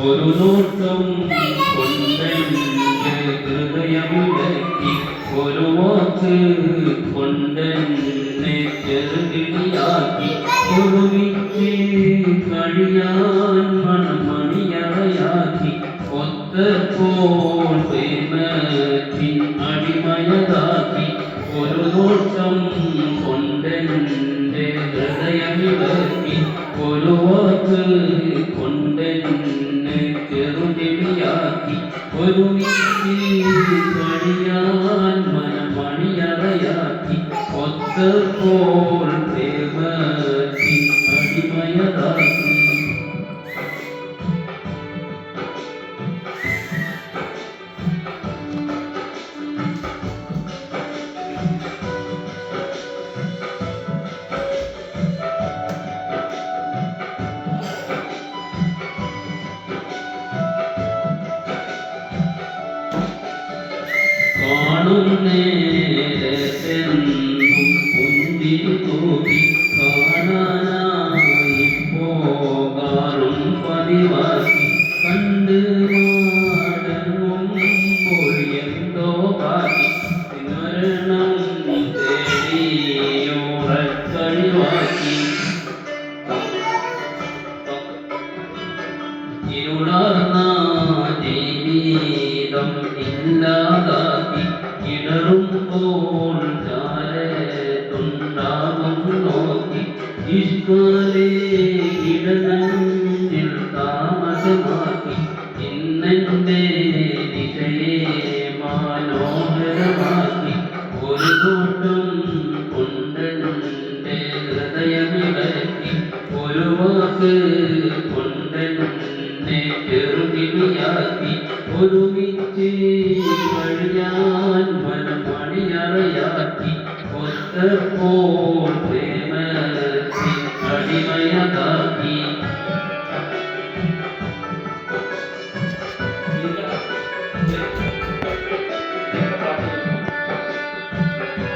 ഒരു നോട്ടം കൊണ്ടെന്റെ ഹൃദയം വ്യക്തി ഒരു വാക്ക് കൊണ്ടെന്നെ ചെറുകിളിയാക്കി. ഒരുമിച്ച് കഴിയാൻ മണമണിയറയാക്കി. ഒത്തപ്പോൾ പ്രേമത്തിൻ അടിമയതാക്കി. ഒരു നോട്ടം കൊണ്ടെന്റെ ഹൃദയം ഒരു വാക്ക് ചെറുകിളിയാക്കി ഒരുമിച്ച് കഴിയാൻ മനമണിയറയാക്കി ഒത്തപ്പോൾ പ്രേമത്തിൻ കാണുന്നേരത്തെന്നും ഇഷ്കാലേ ഇടനഞ്ചിൽ താമസമാക്കി. ഇന്നെന്റെ ദിശയെ മനോഹരമാക്കി. ഒരു തോട്ടം കൊണ്ടെന്റെ ഹൃദയമിളക്കി. ഒരു വാക്ക് കൊണ്ടെന്നെ ചെറുകിളിയാക്കി. ഒരുമിച്ച് போல் பிரேமத்தின் அடிமையதாகி